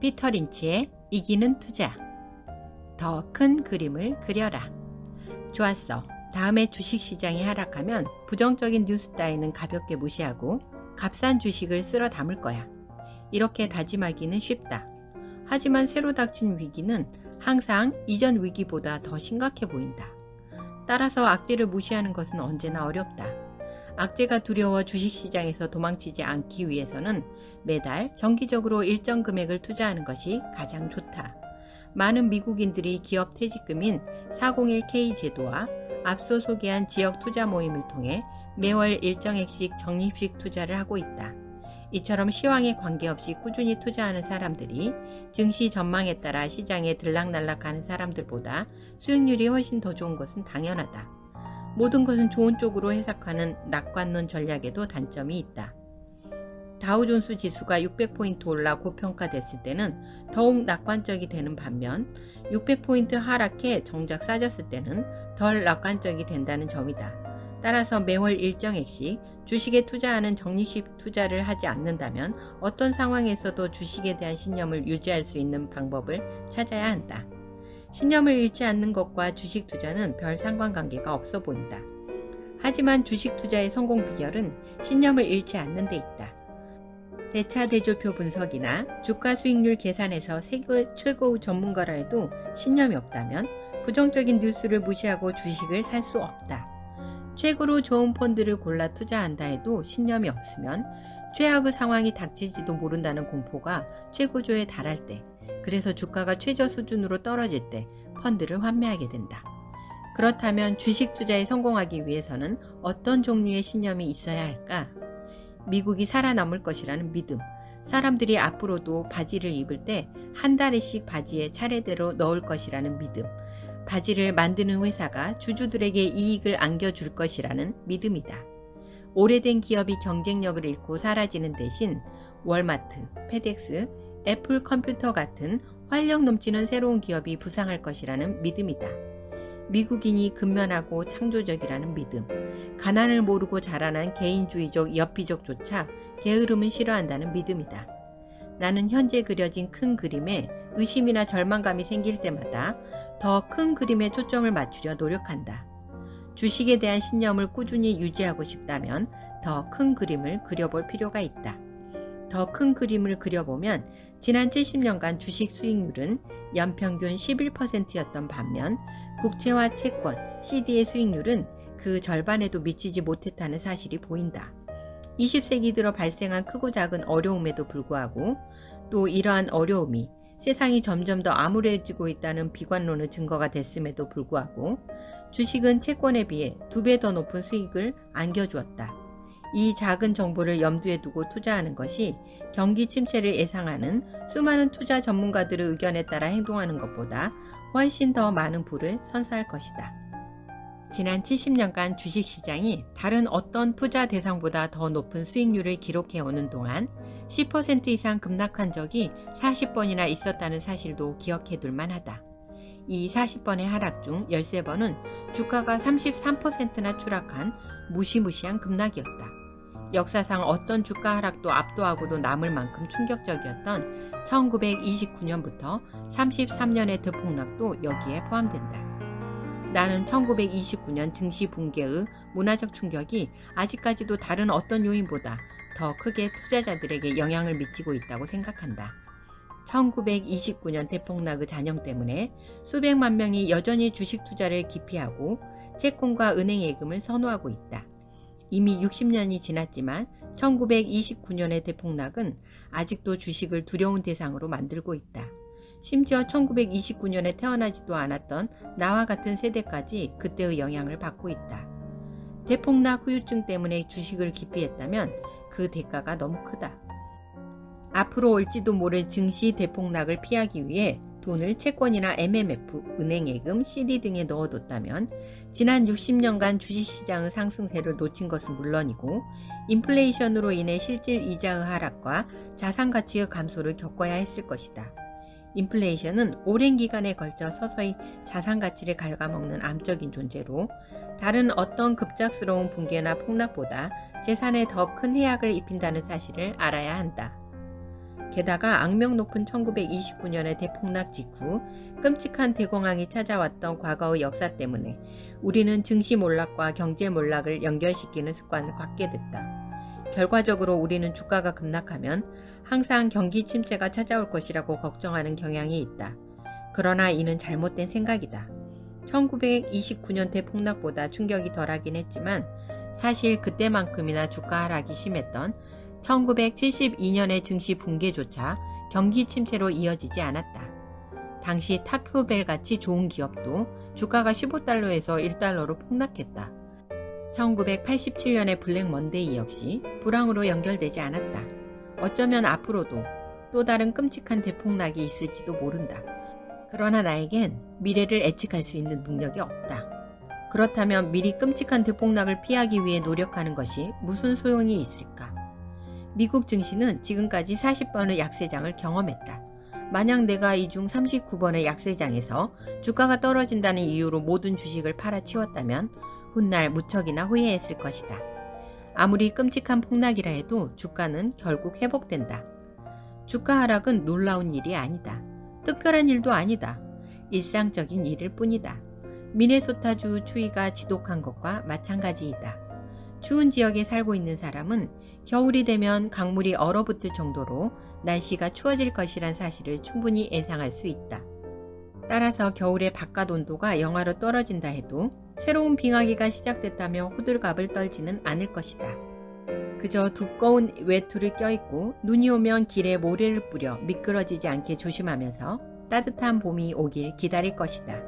피터 린치의 이기는 투자. 더 큰 그림을 그려라. 좋았어. 다음에 주식시장이 하락하면 부정적인 뉴스 따위는 가볍게 무시하고 값싼 주식을 쓸어 담을 거야. 이렇게 다짐하기는 쉽다. 하지만 새로 닥친 위기는 항상 이전 위기보다 더 심각해 보인다. 따라서 악재를 무시하는 것은 언제나 어렵다. 악재가 두려워 주식시장에서 도망치지 않기 위해서는 매달 정기적으로 일정 금액을 투자하는 것이 가장 좋다. 많은 미국인들이 기업 퇴직금인 401k 제도와 앞서 소개한 지역 투자 모임을 통해 매월 일정액씩 적립식 투자를 하고 있다. 이처럼 시황에 관계없이 꾸준히 투자하는 사람들이 증시 전망에 따라 시장에 들락날락하는 사람들보다 수익률이 훨씬 더 좋은 것은 당연하다. 모든 것은 좋은 쪽으로 해석하는 낙관론 전략에도 단점이 있다. 다우존스 지수가 600포인트 올라 고평가됐을 때는 더욱 낙관적이 되는 반면 600포인트 하락해 정작 싸졌을 때는 덜 낙관적이 된다는 점이다. 따라서 매월 일정액씩 주식에 투자하는 적립식 투자를 하지 않는다면 어떤 상황에서도 주식에 대한 신념을 유지할 수 있는 방법을 찾아야 한다. 신념을 잃지 않는 것과 주식 투자는 별 상관관계가 없어 보인다. 하지만 주식 투자의 성공 비결은 신념을 잃지 않는 데 있다. 대차 대조표 분석이나 주가 수익률 계산에서 세계 최고의 전문가라 해도 신념이 없다면 부정적인 뉴스를 무시하고 주식을 살 수 없다. 최고로 좋은 펀드를 골라 투자한다 해도 신념이 없으면 최악의 상황이 닥칠지도 모른다는 공포가 최고조에 달할 때, 그래서 주가가 최저 수준으로 떨어질 때 펀드를 환매하게 된다. 그렇다면 주식 투자에 성공하기 위해서는 어떤 종류의 신념이 있어야 할까? 미국이 살아남을 것이라는 믿음. 사람들이 앞으로도 바지를 입을 때한 달에씩 바지에 차례대로 넣을 것이라는 믿음. 바지를 만드는 회사가 주주들에게 이익을 안겨줄 것이라는 믿음이다. 오래된 기업이 경쟁력을 잃고 사라지는 대신 월마트, 페덱스, 애플 컴퓨터 같은 활력 넘치는 새로운 기업이 부상할 것이라는 믿음이다. 미국인이 근면하고 창조적이라는 믿음, 가난을 모르고 자라난 개인주의적 여피족조차 게으름은 싫어한다는 믿음이다. 나는 현재 그려진 큰 그림에 의심이나 절망감이 생길 때마다 더 큰 그림에 초점을 맞추려 노력한다. 주식에 대한 신념을 꾸준히 유지하고 싶다면 더 큰 그림을 그려볼 필요가 있다. 더 큰 그림을 그려보면 지난 70년간 주식 수익률은 연평균 11%였던 반면 국채와 채권, CD의 수익률은 그 절반에도 미치지 못했다는 사실이 보인다. 20세기 들어 발생한 크고 작은 어려움에도 불구하고 또 이러한 어려움이 세상이 점점 더 암울해지고 있다는 비관론의 증거가 됐음에도 불구하고 주식은 채권에 비해 두 배 더 높은 수익을 안겨주었다. 이 작은 정보를 염두에 두고 투자하는 것이 경기 침체를 예상하는 수많은 투자 전문가들의 의견에 따라 행동하는 것보다 훨씬 더 많은 부를 선사할 것이다. 지난 70년간 주식시장이 다른 어떤 투자 대상보다 더 높은 수익률을 기록해 오는 동안 10% 이상 급락한 적이 40번이나 있었다는 사실도 기억해 둘 만하다. 이 40번의 하락 중 13번은 주가가 33%나 추락한 무시무시한 급락이었다. 역사상 어떤 주가 하락도 압도하고도 남을 만큼 충격적이었던 1929년부터 33년의 대폭락도 여기에 포함된다. 나는 1929년 증시 붕괴의 문화적 충격이 아직까지도 다른 어떤 요인보다 더 크게 투자자들에게 영향을 미치고 있다고 생각한다. 1929년 대폭락의 잔영 때문에 수백만 명이 여전히 주식 투자를 기피하고 채권과 은행 예금을 선호하고 있다. 이미 60년이 지났지만 1929년의 대폭락은 아직도 주식을 두려운 대상으로 만들고 있다. 심지어 1929년에 태어나지도 않았던 나와 같은 세대까지 그때의 영향을 받고 있다. 대폭락 후유증 때문에 주식을 기피했다면 그 대가가 너무 크다. 앞으로 올지도 모를 증시 대폭락을 피하기 위해 돈을 채권이나 MMF, 은행 예금, CD 등에 넣어뒀다면 지난 60년간 주식시장의 상승세를 놓친 것은 물론이고 인플레이션으로 인해 실질 이자의 하락과 자산 가치의 감소를 겪어야 했을 것이다. 인플레이션은 오랜 기간에 걸쳐 서서히 자산 가치를 갉아먹는 암적인 존재로 다른 어떤 급작스러운 붕괴나 폭락보다 재산에 더 큰 해악을 입힌다는 사실을 알아야 한다. 게다가 악명 높은 1929년의 대폭락 직후 끔찍한 대공황이 찾아왔던 과거의 역사 때문에 우리는 증시 몰락과 경제 몰락을 연결시키는 습관을 갖게 됐다. 결과적으로 우리는 주가가 급락하면 항상 경기 침체가 찾아올 것이라고 걱정하는 경향이 있다. 그러나 이는 잘못된 생각이다. 1929년 대폭락보다 충격이 덜하긴 했지만 사실 그때만큼이나 주가 하락이 심했던 1972년의 증시 붕괴조차 경기 침체로 이어지지 않았다. 당시 타큐벨 같이 좋은 기업도 주가가 15달러에서 1달러로 폭락했다. 1987년의 블랙 먼데이 역시 불황으로 연결되지 않았다. 어쩌면 앞으로도 또 다른 끔찍한 대폭락이 있을지도 모른다. 그러나 나에겐 미래를 예측할 수 있는 능력이 없다. 그렇다면 미리 끔찍한 대폭락을 피하기 위해 노력하는 것이 무슨 소용이 있을까? 미국 증시는 지금까지 40번의 약세장을 경험했다. 만약 내가 이 중 39번의 약세장에서 주가가 떨어진다는 이유로 모든 주식을 팔아치웠다면 훗날 무척이나 후회했을 것이다. 아무리 끔찍한 폭락이라 해도 주가는 결국 회복된다. 주가 하락은 놀라운 일이 아니다. 특별한 일도 아니다. 일상적인 일일 뿐이다. 미네소타주 추위가 지독한 것과 마찬가지이다. 추운 지역에 살고 있는 사람은 겨울이 되면 강물이 얼어붙을 정도로 날씨가 추워질 것이란 사실을 충분히 예상할 수 있다. 따라서 겨울에 바깥 온도가 영하로 떨어진다 해도 새로운 빙하기가 시작됐다며 호들갑을 떨지는 않을 것이다. 그저 두꺼운 외투를 껴입고 눈이 오면 길에 모래를 뿌려 미끄러지지 않게 조심하면서 따뜻한 봄이 오길 기다릴 것이다.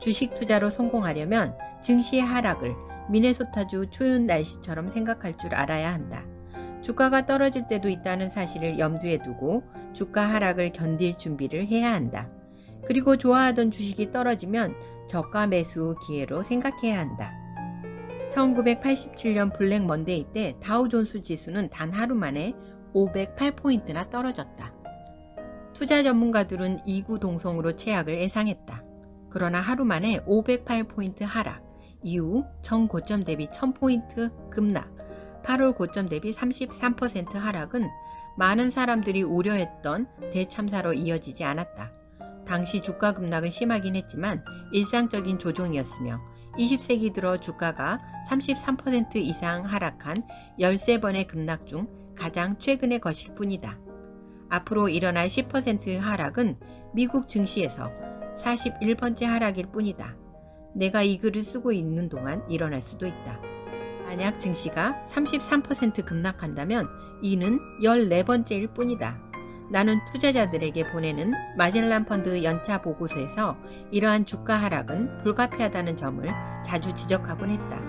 주식 투자로 성공하려면 증시의 하락을 미네소타주 추운 날씨처럼 생각할 줄 알아야 한다. 주가가 떨어질 때도 있다는 사실을 염두에 두고 주가 하락을 견딜 준비를 해야 한다. 그리고 좋아하던 주식이 떨어지면 저가 매수 기회로 생각해야 한다. 1987년 블랙 먼데이 때 다우존스 지수는 단 하루 만에 508포인트나 떨어졌다. 투자 전문가들은 이구 동성으로 최악을 예상했다. 그러나 하루 만에 508포인트 하락, 이후 전 고점 대비 1000포인트 급락, 8월 고점 대비 33% 하락은 많은 사람들이 우려했던 대참사로 이어지지 않았다. 당시 주가 급락은 심하긴 했지만 일상적인 조정이었으며 20세기 들어 주가가 33% 이상 하락한 13번의 급락 중 가장 최근의 것일 뿐이다. 앞으로 일어날 10% 하락은 미국 증시에서 41번째 하락일 뿐이다. 내가 이 글을 쓰고 있는 동안 일어날 수도 있다. 만약 증시가 33% 급락한다면 이는 14번째일 뿐이다. 나는 투자자들에게 보내는 마젤란 펀드 연차 보고서에서 이러한 주가 하락은 불가피하다는 점을 자주 지적하곤 했다.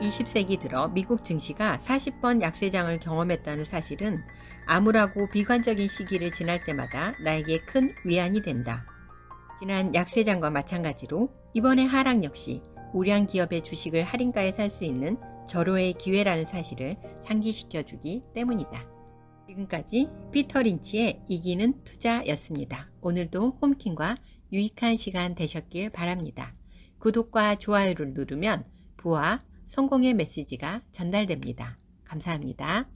20세기 들어 미국 증시가 40번 약세장을 경험했다는 사실은 암울하고 비관적인 시기를 지날 때마다 나에게 큰 위안이 된다. 지난 약세장과 마찬가지로 이번의 하락 역시 우량 기업의 주식을 할인가에 살 수 있는 절호의 기회라는 사실을 상기시켜 주기 때문이다. 지금까지 피터 린치의 이기는 투자였습니다. 오늘도 홈킹과 유익한 시간 되셨길 바랍니다. 구독과 좋아요를 누르면 부와 성공의 메시지가 전달됩니다. 감사합니다.